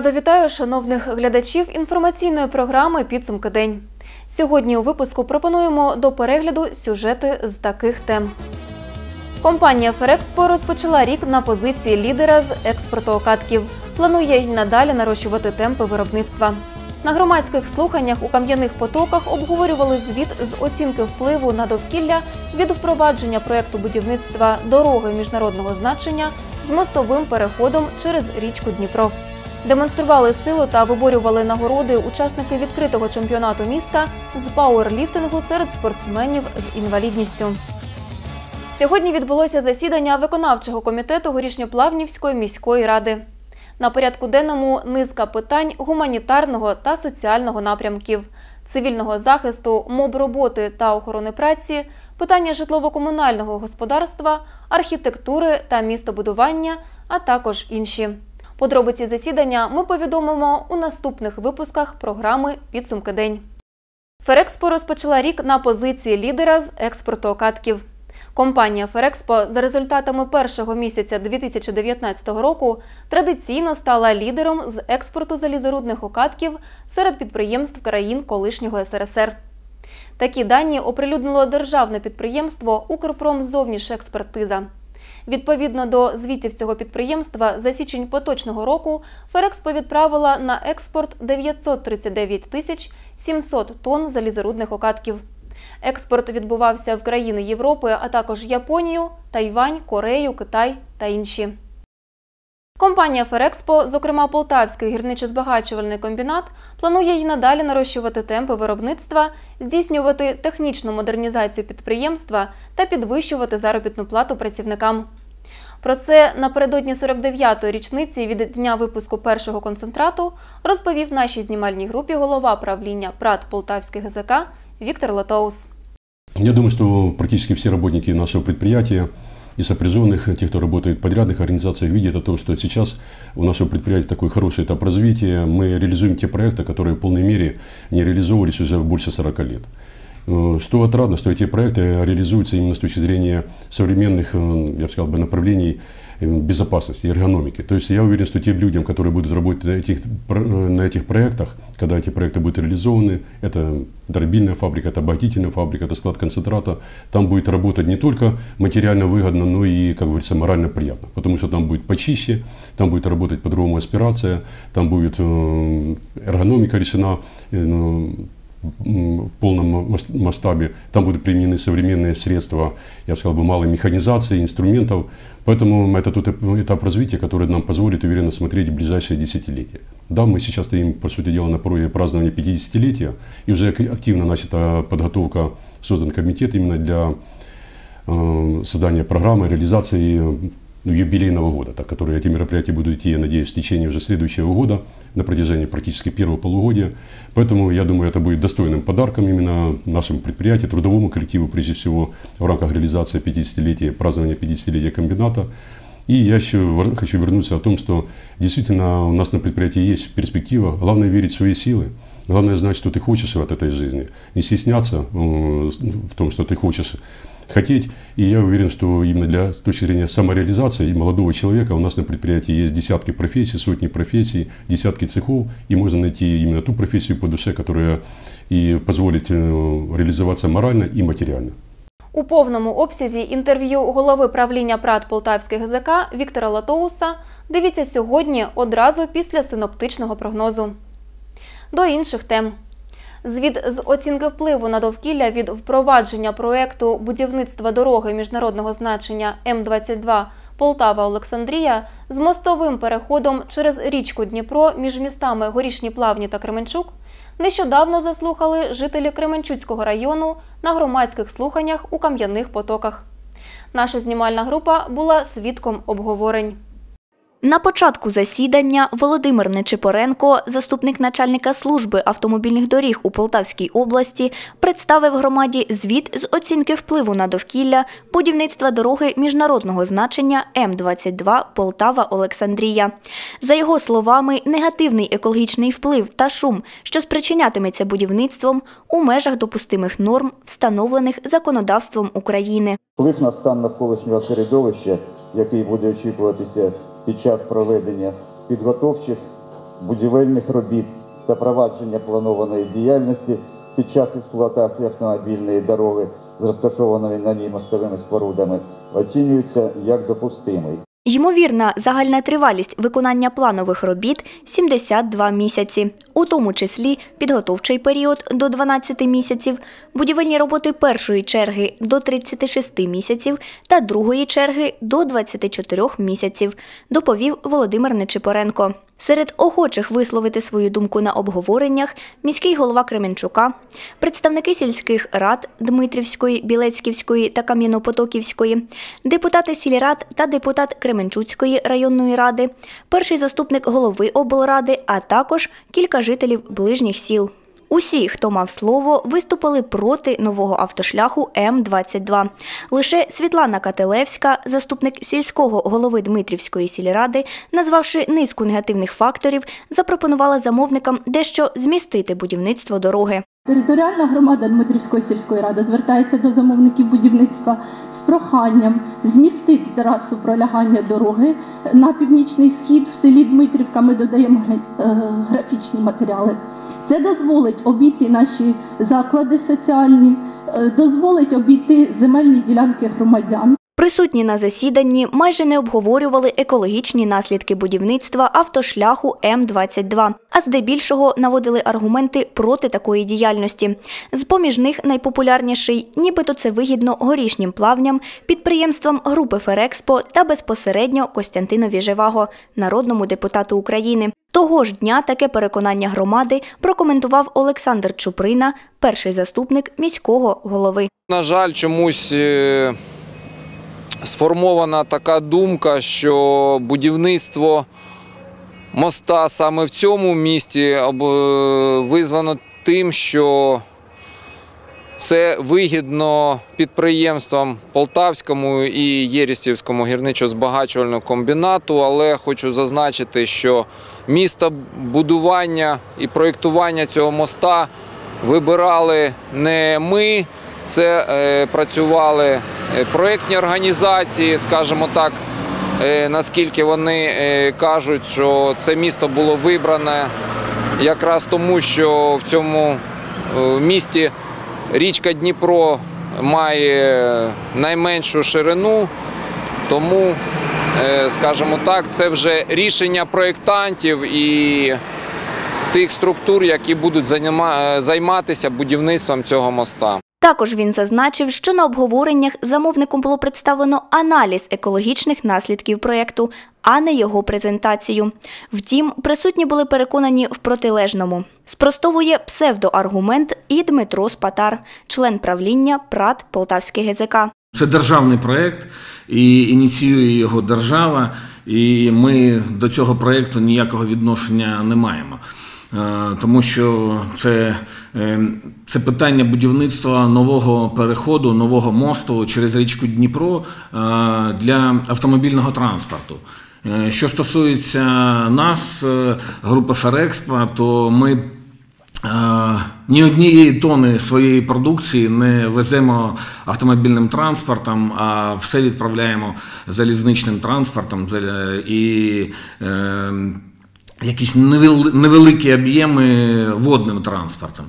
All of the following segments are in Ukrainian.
Радо вітаю шановних глядачів інформаційної програми Підсумки день. Сьогодні у випуску пропонуємо до перегляду сюжети з таких тем. Компанія Ферекспо розпочала рік на позиції лідера з експорту окатків. Планує й надалі нарощувати темпи виробництва. На громадських слуханнях у кам'яних потоках обговорювали звіт з оцінки впливу на довкілля від впровадження проєкту будівництва дороги міжнародного значення з мостовим переходом через річку Дніпро. Демонстрували силу та виборювали нагороди учасники відкритого чемпіонату міста з пауерліфтингу серед спортсменів з інвалідністю. Сьогодні відбулося засідання виконавчого комітету Горішньоплавнівської міської ради. На порядку денному низка питань гуманітарного та соціального напрямків, цивільного захисту, моб роботи та охорони праці, питання житлово-комунального господарства, архітектури та містобудування, а також інші. Подробиці засідання ми повідомимо у наступних випусках програми Підсумки день. Ферекспо розпочала рік на позиції лідера з експорту окатків. Компанія Ферекспо за результатами першого місяця 2019 року традиційно стала лідером з експорту залізорудних окатків серед підприємств країн колишнього СРСР. Такі дані оприлюднило державне підприємство Укрпромзовнішекспертиза. Відповідно до звітів цього підприємства, за січень поточного року Ферекспо відправила на експорт 939 тисяч 700 тонн залізорудних окатків. Експорт відбувався в країни Європи, а також Японію, Тайвань, Корею, Китай та інші. Компанія Ферекспо, зокрема Полтавський гірничо-збагачувальний комбінат, планує й надалі нарощувати темпи виробництва, здійснювати технічну модернізацію підприємства та підвищувати заробітну плату працівникам. Про це напередодні 49-ї річниці від дня випуску першого концентрату розповів нашій знімальній групі голова правління ПРАТ Полтавський ГЗК Виктор Латоус. Я думаю, что практически все работники нашего предприятия и сопряженных, тех, кто работает подрядных организациях, видят о том, что сейчас у нашего предприятия такой хороший этап развития. Мы реализуем те проекты, которые в полной мере не реализовывались уже больше 40 лет. Э, Что отрадно, что эти проекты реализуются именно с точки зрения современных, э, я бы сказал, бы, направлений э, безопасности, эргономики. То есть я уверен, что тем людям, которые будут работать на этих, на этих проектах, когда эти проекты будут реализованы, это дробильная фабрика, это обогатительная фабрика, это склад концентрата, там будет работать не только материально выгодно, но и, как говорится, морально приятно. Потому что там будет почище, там будет работать по-другому аспирация, там будет эргономика решена, в полном мас- масштабе. Там будут применены современные средства, я бы сказал бы, малой механизации, инструментов. Поэтому это тот этап развития, который нам позволит уверенно смотреть в ближайшие десятилетия. Да, мы сейчас стоим, по сути дела, на пороге празднования 50-летия, и уже ак- активно начата подготовка, создан комитет именно для э, создания программы, реализации ну, юбилейного года, так, которые эти мероприятия будут идти, я надеюсь, в течение уже следующего года, на протяжении практически первого полугодия. Поэтому, я думаю, это будет достойным подарком именно нашему предприятию, трудовому коллективу, прежде всего, в рамках реализации 50-летия, празднования 50-летия комбината. И я еще хочу вернуться о том, что действительно у нас на предприятии есть перспектива. Главное верить в свои силы. Главное знать, что ты хочешь от этой жизни. Не стесняться э, в том, что ты хочешь хотеть. И я уверен, что именно для с точки зрения самореализации и молодого человека у нас на предприятии есть десятки профессий, сотни профессий, десятки цехов, и можно найти именно ту профессию по душе, которая и позволит э, реализоваться морально и материально. У повному обсязі інтерв'ю голови правління ПРАТ Полтавських ГЗК Віктора Латоуса дивіться сьогодні одразу після синоптичного прогнозу. До інших тем. Звіт з оцінки впливу на довкілля від впровадження проекту будівництва дороги міжнародного значення М22 Полтава-Олександрія з мостовим переходом через річку Дніпро між містами Горішні Плавні та Кременчук нещодавно заслухали жителі Кременчуцького району на громадських слуханнях у Кам'яних Потоках. Наша знімальна група була свідком обговорень. На початку засідання Володимир Нечипоренко, заступник начальника служби автомобільних доріг у Полтавській області, представив громаді звіт з оцінки впливу на довкілля будівництва дороги міжнародного значення М22 Полтава-Олександрія. За його словами, негативний екологічний вплив та шум, що спричинятиметься будівництвом у межах допустимих норм, встановлених законодавством України. Вплив на стан навколишнього середовища, який буде очікуватися під час проведення підготовчих будівельних робіт та провадження планованої діяльності під час експлуатації автомобільної дороги з розташованими на ній мостовими спорудами оцінюється як допустимий. Ймовірна загальна тривалість виконання планових робіт 72 місяці, у тому числі підготовчий період до 12 місяців, будівельні роботи першої черги до 36 місяців та другої черги до 24 місяців, доповів Володимир Нечипоренко. Серед охочих висловити свою думку на обговореннях міський голова Кременчука, представники сільських рад Дмитрівської, Білецьківської та Кам'янопотоківської, депутати сільрад та депутат Кременчуцької районної ради, перший заступник голови облради, а також кілька жителів ближніх сіл. Усі, хто мав слово, виступили проти нового автошляху М-22. Лише Світлана Кателевська, заступник сільського голови Дмитрівської сільради, назвавши низку негативних факторів, запропонувала замовникам дещо змістити будівництво дороги. Територіальна громада Дмитрівської сільської ради звертається до замовників будівництва з проханням змістити трасу пролягання дороги на північний схід в селі Дмитрівка. Ми додаємо е, графічні матеріали. Це дозволить обійти наші заклади соціальні, е, дозволить обійти земельні ділянки громадян. Присутні на засіданні майже не обговорювали екологічні наслідки будівництва автошляху М-22, а здебільшого наводили аргументи проти такої діяльності. З-поміж них найпопулярніший, нібито це вигідно горішнім плавням, підприємствам групи Ферекспо та безпосередньо Костянтинові Живаго, народному депутату України. Того ж дня таке переконання громади прокоментував Олександр Чуприна, перший заступник міського голови. На жаль, чомусь е, сформована така думка, що будівництво моста саме в цьому місті е, визвано тим, що це вигідно підприємствам Полтавському і Єрістівському гірничо-збагачувального комбінату, але хочу зазначити, що місто будування і проєктування цього моста вибирали не ми, це е, працювали е, проєктні організації, скажімо так, е, наскільки вони кажуть, що це місто було вибране якраз тому, що в цьому місті річка Дніпро має найменшу ширину, тому, скажімо так, це вже рішення проєктантів і тих структур, які будуть займатися будівництвом цього моста. Також він зазначив, що на обговореннях замовником було представлено аналіз екологічних наслідків проєкту, а не його презентацію. Втім, присутні були переконані в протилежному. Спростовує псевдоаргумент і Дмитро Спатар, член правління ПРАТ Полтавський ГЗК. Це державний проєкт, і ініціює його держава, і ми до цього проєкту ніякого відношення не маємо. Е, Тому що це, е, це питання будівництва нового переходу, нового мосту через річку Дніпро е, для автомобільного транспорту. Що стосується нас, групи Ферекспа, то ми Ні однієї тони своєї продукції не веземо автомобільним транспортом, а все відправляємо залізничним транспортом і якісь невел- невеликі об'єми водним транспортом,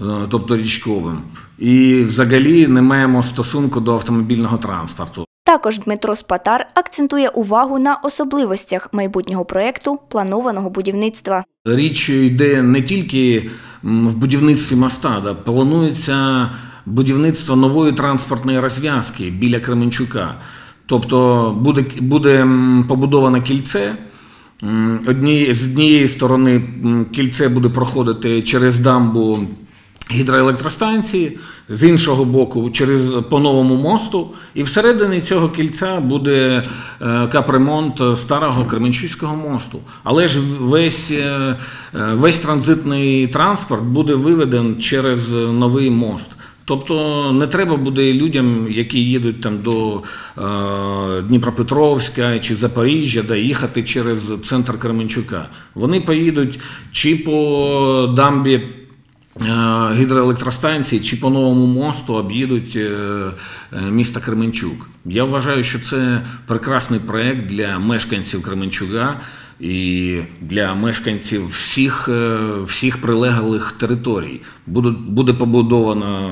е, тобто річковим. І взагалі не маємо стосунку до автомобільного транспорту. Також Дмитро Спатар акцентує увагу на особливостях майбутнього проєкту планованого будівництва. Річ йде не тільки в будівництві моста, да, планується будівництво нової транспортної розв'язки біля Кременчука. Тобто буде, буде побудоване кільце. Однієї, з однієї сторони кільце буде проходити через дамбу гідроелектростанції, з іншого боку, через по новому мосту, і всередині цього кільця буде е, капремонт старого Кременчуцького мосту. Але ж весь, е, е, весь транзитний транспорт буде виведен через новий мост. Тобто не треба буде людям, які їдуть там до е, Дніпропетровська чи Запоріжжя, да, їхати через центр Кременчука. Вони поїдуть чи по дамбі е, гідроелектростанції, чи по новому мосту об'їдуть е, е, місто Кременчук. Я вважаю, що це прекрасний проєкт для мешканців Кременчука, і для мешканців всіх, е, всіх прилеглих територій. Буде, буде побудована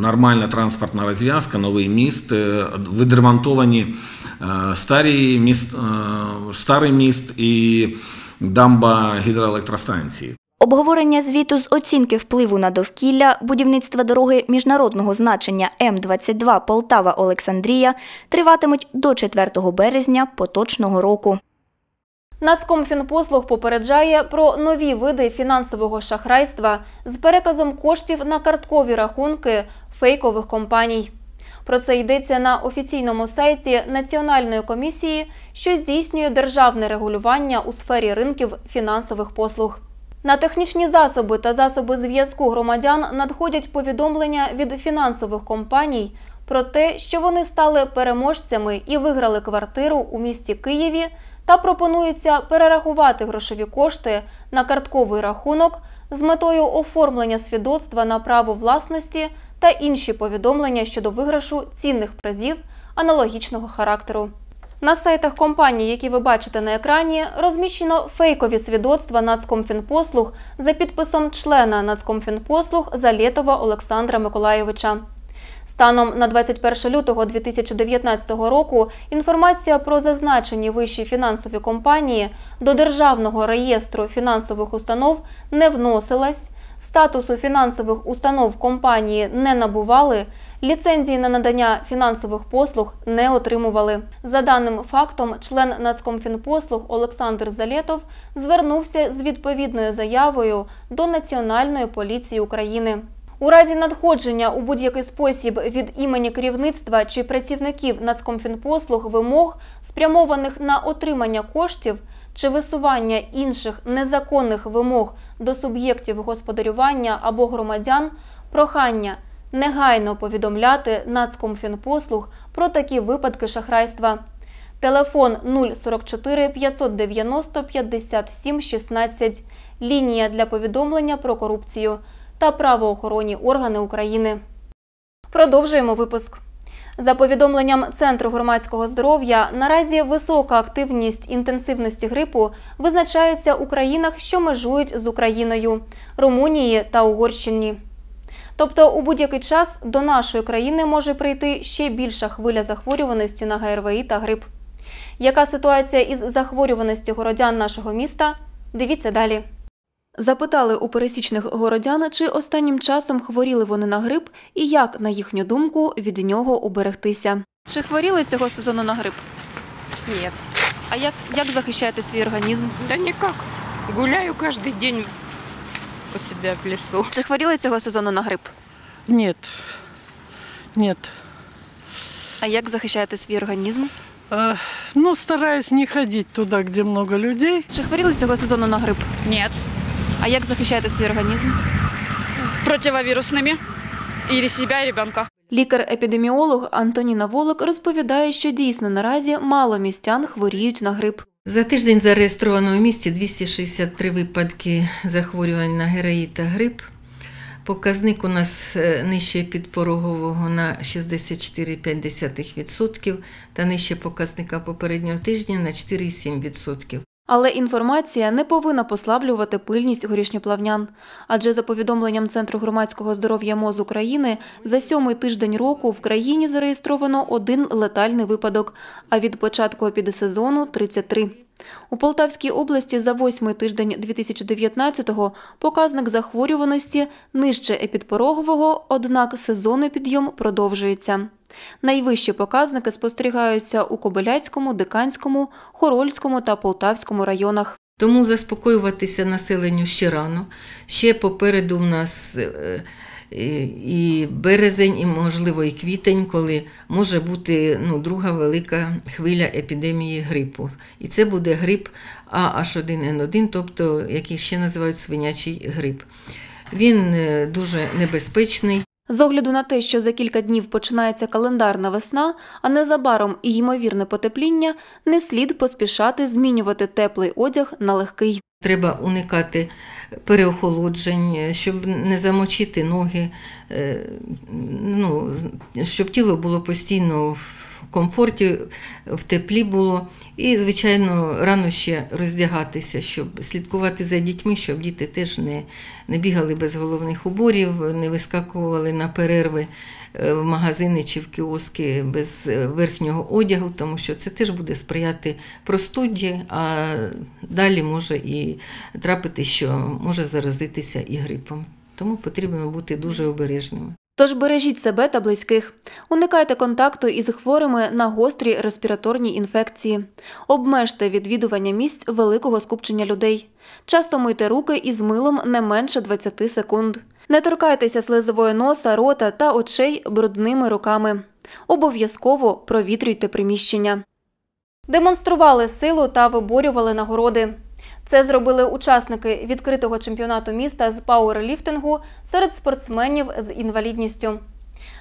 нормальна транспортна розв'язка, новий міст, е, відремонтовані е, старі міст, старий міст і дамба гідроелектростанції. Обговорення звіту з оцінки впливу на довкілля, будівництва дороги міжнародного значення М22 Полтава-Олександрія триватимуть до 4 березня поточного року. Нацкомфінпослуг попереджає про нові види фінансового шахрайства з переказом коштів на карткові рахунки фейкових компаній. Про це йдеться на офіційному сайті Національної комісії, що здійснює державне регулювання у сфері ринків фінансових послуг. На технічні засоби та засоби зв'язку громадян надходять повідомлення від фінансових компаній про те, що вони стали переможцями і виграли квартиру у місті Києві та пропонується перерахувати грошові кошти на картковий рахунок з метою оформлення свідоцтва на право власності та інші повідомлення щодо виграшу цінних призів аналогічного характеру. На сайтах компаній, які ви бачите на екрані, розміщено фейкові свідоцтва Нацкомфінпослуг за підписом члена Нацкомфінпослуг Залєтова Олександра Миколайовича. Станом на 21 лютого 2019 року інформація про зазначені вищі фінансові компанії до Державного реєстру фінансових установ не вносилась, статусу фінансових установ компанії не набували, ліцензії на надання фінансових послуг не отримували. За даним фактом, член Нацкомфінпослуг Олександр Залєтов звернувся з відповідною заявою до Національної поліції України. У разі надходження у будь-який спосіб від імені керівництва чи працівників Нацкомфінпослуг вимог, спрямованих на отримання коштів чи висування інших незаконних вимог до суб'єктів господарювання або громадян, прохання негайно повідомляти Нацкомфінпослуг про такі випадки шахрайства. Телефон 044 590 57 16, лінія для повідомлення про корупцію та правоохоронні органи України. Продовжуємо випуск. За повідомленням Центру громадського здоров'я, наразі висока активність інтенсивності грипу визначається у країнах, що межують з Україною Румунії та Угорщині. Тобто у будь-який час до нашої країни може прийти ще більша хвиля захворюваності на ГРВІ та грип. Яка ситуація із захворюваністю городян нашого міста? Дивіться далі. Запитали у пересічних городян, чи останнім часом хворіли вони на грип і як, на їхню думку, від нього уберегтися. Чи хворіли цього сезону на грип? Нет. А як, як захищаєте свій організм? Да никак. Гуляю каждый день в- у себя в лесу. Чи хворіли цього сезону на грип? Нет. Нет. А як захищаєте свій організм? Э, Ну, стараюсь не ходить туда, где много людей. Чи хворіли цього сезону на грип? Нет. А як захищаєте свій організм? Противовирусными. Или себя, и ребенка. Лікар-епідеміолог Антоніна Волок розповідає, що дійсно наразі мало містян хворіють на грип. За тиждень зареєстровано в місті 263 випадки захворювань на ГРІ та грип. Показник у нас е, нижче підпорогового на 64,5% та нижче показника попереднього тижня на 4,7%. Але інформація не повинна послаблювати пильність горішньоплавнян. Адже за повідомленням Центру громадського здоров'я МОЗ України за сьомий тиждень року в країні зареєстровано один летальний випадок, а від початку епідсезону – 33. У Полтавській області за восьмий тиждень 2019-го показник захворюваності нижче епідпорогового, однак сезонний підйом продовжується. Найвищі показники спостерігаються у Кобиляцькому, Диканському, Хорольському та Полтавському районах. Тому заспокоюватися населенню ще рано. Ще попереду в нас е, і- і березень, і, можливо, і квітень, коли може бути ну, друга велика хвиля епідемії грипу. І це буде грип AH1N1, тобто який ще називають свинячий грип. Він е, дуже небезпечний. З огляду на те, що за кілька днів починається календарна весна, а незабаром і ймовірне потепління, не слід поспішати змінювати теплий одяг на легкий. Треба уникати переохолоджень, щоб не замочити ноги, е, ну, щоб тіло було постійно в комфорті, в теплі було. І, звичайно, рано ще роздягатися, щоб слідкувати за дітьми, щоб діти теж не, не бігали без головних уборів, не вискакували на перерви е, в магазини чи в кіоски без е, верхнього одягу, тому що це теж буде сприяти простуді, а далі може і трапити, що може заразитися і грипом. Тому потрібно бути дуже обережними. Тож бережіть себе та близьких. Уникайте контакту із хворими на гострі респіраторні інфекції. Обмежте відвідування місць великого скупчення людей. Часто мийте руки із милом не менше 20 секунд. Не торкайтеся слизової носа, рота та очей брудними руками. Обов'язково провітрюйте приміщення. Демонстрували силу та виборювали нагороди. Це зробили учасники відкритого чемпіонату міста з пауерліфтингу серед спортсменів з інвалідністю.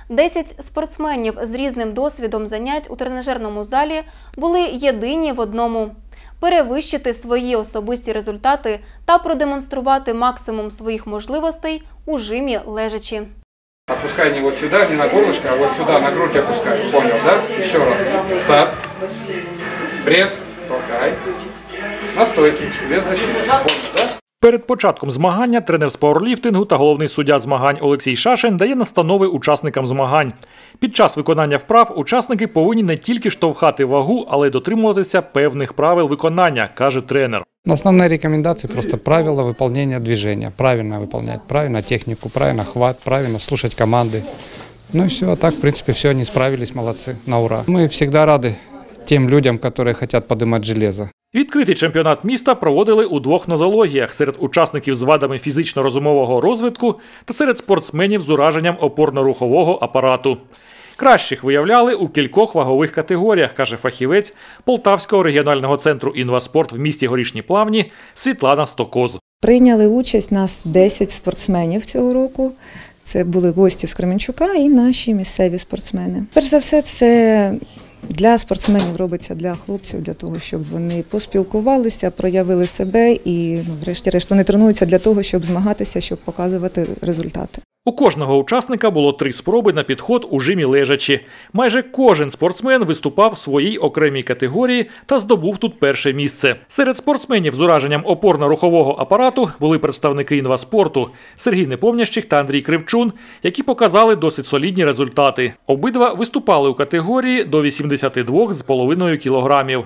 Десять спортсменів з різним досвідом занять у тренажерному залі були єдині в одному перевищити свої особисті результати та продемонструвати максимум своїх можливостей у жимі лежачі. Опускай не вот сюда, не на горлышко, а вот сюда, на грудь опускай. Понял, да? Еще раз. Старт. Пресс. Толкай На стойке. Без защиты. Понял, да? Перед початком змагання тренер з пауерліфтингу та головний суддя змагань Олексій Шашин дає настанови учасникам змагань. Під час виконання вправ учасники повинні не тільки штовхати вагу, але й дотримуватися певних правил виконання, каже тренер. Основные рекомендации просто правила выполнения движения. Правильно выполнять, правильно технику, правильно хват, правильно слушать команды. Ну и все, а так, в принципе, все, они справились, молодцы, на ура. Мы всегда рады тем людям, которые хотят поднимать железо. Відкритий чемпіонат міста проводили у двох нозологіях серед учасників з вадами фізично-розумового розвитку та серед спортсменів з ураженням опорно-рухового апарату. Кращих виявляли у кількох вагових категоріях, каже фахівець Полтавського регіонального центру інваспорт в місті Горішні Плавні Світлана Стокоз. Прийняли участь нас 10 спортсменів цього року. Це були гості з Кременчука і наші місцеві спортсмени. Перш за все, це для спортсменів робиться для хлопців, для того, щоб вони поспілкувалися, проявили себе і, ну, врешті-решт, вони тренуються для того, щоб змагатися, щоб показувати результати. У кожного учасника було три спроби на підход у жимі лежачі. Майже кожен спортсмен виступав в своїй окремій категорії та здобув тут перше місце. Серед спортсменів з ураженням опорно-рухового апарату були представники інваспорту Сергій Непомнящих та Андрій Кривчун, які показали досить солідні результати. Обидва виступали у категорії до 82 з половиною кілограмів.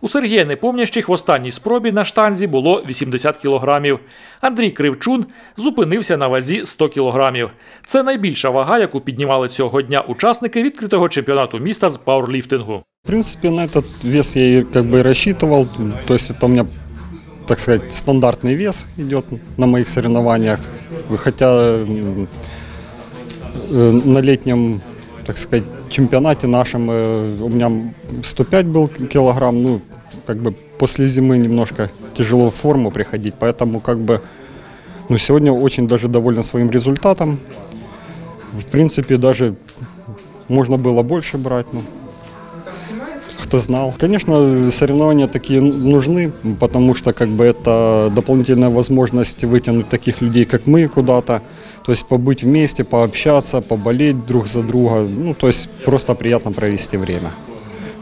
У Сергія Непомнящих в останній спробі на штанзі було 80 кілограмів. Андрій Кривчун зупинився на вазі 100 кілограмів. Це найбільша вага, яку піднімали цього дня учасники відкритого чемпіонату міста з пауерліфтингу. В принципе, на этот вес я и как бы рассчитывал. То есть это у меня, так сказать, стандартный вес идет на моих соревнованиях. Хотя м, э, на летнем, так сказать, чемпионате нашем э, у меня 105 был килограмм. Ну, как бы после зимы немножко тяжело в форму приходить, поэтому как бы ну, сегодня очень даже доволен своим результатом. В принципе, даже можно было больше брать. Ну, кто знал. Конечно, соревнования такие нужны, потому что как бы это дополнительная возможность вытянуть таких людей, как мы, куда-то. То есть побыть вместе, пообщаться, поболеть друг за друга. Ну, то есть просто приятно провести время.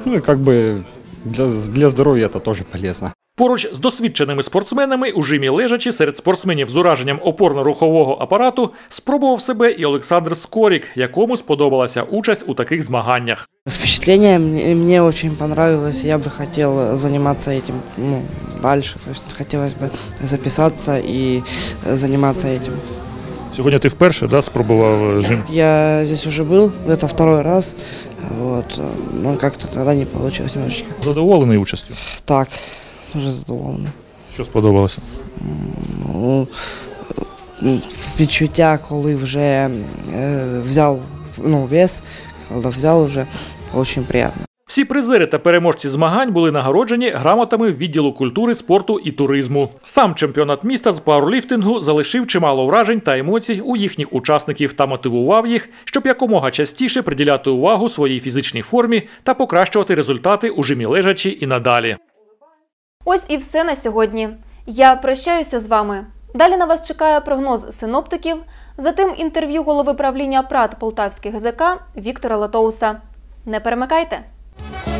Ну и как бы для, для здоровья это тоже полезно. Поруч з досвідченими спортсменами у жимі лежачі серед спортсменів з ураженням опорно-рухового апарату спробував себе і Олександр Скорік, якому сподобалася участь у таких змаганнях. Впечатление мне, мне очень понравилось. Я бы хотел заниматься этим ну, дальше. То есть хотелось бы записаться и э, заниматься этим. Сьогодні ти вперше да, спробував жим. Я здесь уже был, это второй раз. Вот, э, но как-то тогда не получилось немножечко. Задоволений участю. Так, дуже задоволений. Що сподобалося? Ну, е, відчуття, коли вже е, взяв ну, вес, коли взяв вже, дуже приємно. Всі призери та переможці змагань були нагороджені грамотами відділу культури, спорту і туризму. Сам чемпіонат міста з пауерліфтингу залишив чимало вражень та емоцій у їхніх учасників та мотивував їх, щоб якомога частіше приділяти увагу своїй фізичній формі та покращувати результати у жимі лежачі і надалі. Ось і все на сьогодні. Я прощаюся з вами. Далі на вас чекає прогноз синоптиків, затим інтерв'ю голови правління ПРАТ Полтавських ГЗК Віктора Латоуса. Не перемикайте! Bye.